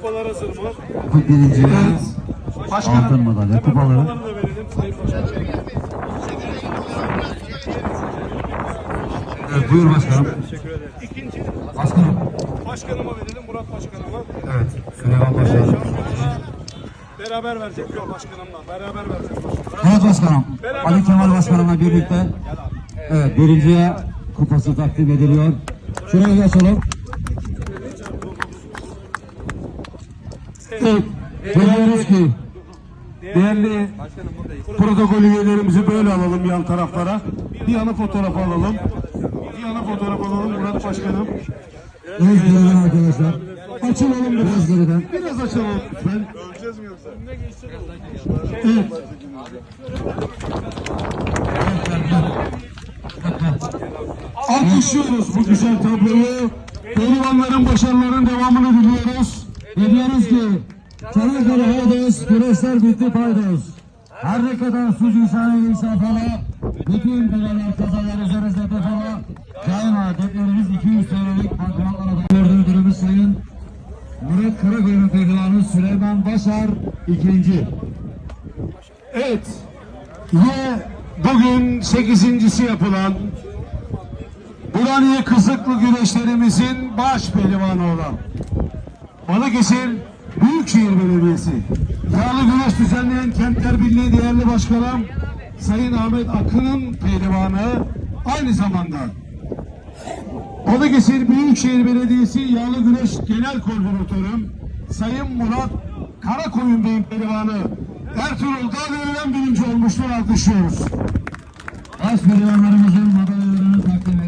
Kupalar hazır mı? Birinci Başkanım. altın madalya kupaları. Başkanım. Evet, buyur başkanım. Teşekkür ederim. İkinci Başkanım. başkanıma verelim Murat Başkanıma. Evet. Süleyman Başkanım. Beraber verecek. Yok başkanımla beraber verecek. Evet başkanım. Ali Kemal Başkanımla birlikte evet birinciye kupası takdim ediliyor. Şuraya geçelim. Evet. Biliyoruz ki Değerli protokol üyelerimizi böyle alalım yan taraflara. Bir yana fotoğraf alalım. Bir yana fotoğraf alalım Murat Başkanım. evet değerli arkadaşlar. Açılalım biraz geriden. Biraz açalım lütfen. Öleceğiz mi yoksa? Evet. Alkışlıyoruz bu güzel tabloyu. Pehlivanların başarılarının devamını diliyoruz. Ve diyoruz ki Çanakkale Haydos, güreşler bitti paydos. Her ne kadar suç sahne insafala, bütün biralar kazalar üzerinizde defala, daima deklerimiz 200 TL'lik banknotlarla gördüğümüz sayın Murat Karagöl'ün pehlivanı Süleyman Başar ikinci. Evet. Ve bugün sekizincisi yapılan Buraniye Kızıklı güreşlerimizin baş pehlivanı olan Balıkesir Büyükşehir Belediyesi. Yağlı Güreş düzenleyen Kentler Birliği değerli başkanım Sayın Ahmet Akın'ın pehlivanı aynı zamanda. Balıkesir Büyükşehir Belediyesi Yağlı Güreş Genel Koordinatörüm Sayın Murat Karakoyun Bey'in pehlivanı Ertuğrul Dağdere'den birinci olmuştur alkışlıyoruz. Baş pehlivanlarımızın madalyalarını takdim